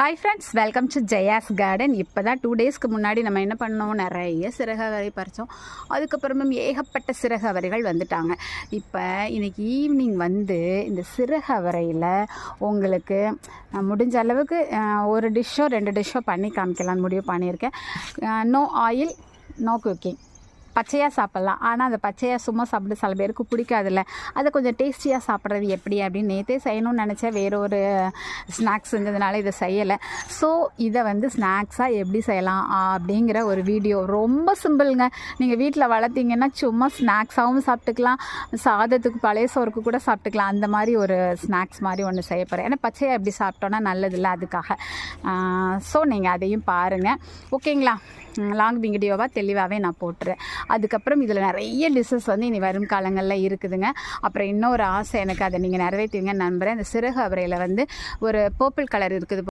Hi friends welcome to Jaya's garden இப்போ தான் two டேஸ்க்கு முன்னாடி நம்ம என்ன பண்ணோம்? நிறைய சிறகவரை பறித்தோம் அதுக்கப்புறமும் ஏகப்பட்ட சிறகவரைகள் வந்துட்டாங்க. இப்போ இன்றைக்கி ஈவினிங் வந்து இந்த சிறகவரையில் உங்களுக்கு முடிஞ்ச அளவுக்கு ஒரு டிஷ்ஷோ ரெண்டு டிஷ்ஷோ பண்ணி காமிக்கலாம்னு முடிவு பண்ணியிருக்கேன். நோ ஆயில் நோ குக்கிங் பச்சையாக சாப்பிட்லாம். ஆனால் அந்த பச்சையாக சும்மா சாப்பிட்டு சில பேருக்கு பிடிக்காதுல்ல. அதை கொஞ்சம் டேஸ்டியாக சாப்பிட்றது எப்படி அப்படின்னு நேற்றே செய்யணும்னு நினச்சேன். வேற ஒரு ஸ்நாக்ஸ் செஞ்சதுனால இதை செய்யலை. ஸோ இதை வந்து ஸ்நாக்ஸாக எப்படி செய்யலாம் அப்படிங்கிற ஒரு வீடியோ ரொம்ப சிம்பிளுங்க நீங்கள் வீட்டில் வளர்த்தீங்கன்னா சும்மா ஸ்நாக்ஸாகவும் சாப்பிட்டுக்கலாம். சாதத்துக்கு பழைய சோறுக்கு கூட சாப்பிட்டுக்கலாம். அந்த மாதிரி ஒரு ஸ்நாக்ஸ் மாதிரி ஒன்று செய்ய போகிறேன் ஏன்னா பச்சையாக எப்படி சாப்பிட்டோன்னா நல்லதில்ல அதுக்காக. ஸோ நீங்கள் அதையும் பாருங்கள் ஓகேங்களா லாங் வீடியோவாக தெளிவாகவே நான் போட்டுறேன். அதுக்கப்புறம் இதில் நிறைய டிஷ்ஷஸ் வந்து இனி வரும் காலங்களில் இருக்குதுங்க. அப்புறம் இன்னொரு ஆசை எனக்கு அதை நீங்கள் நிறைவேற்றுவீங்கன்னு நம்புகிறேன் இந்த சிறகு அவரையில் வந்து ஒரு பர்பிள் கலர் இருக்குது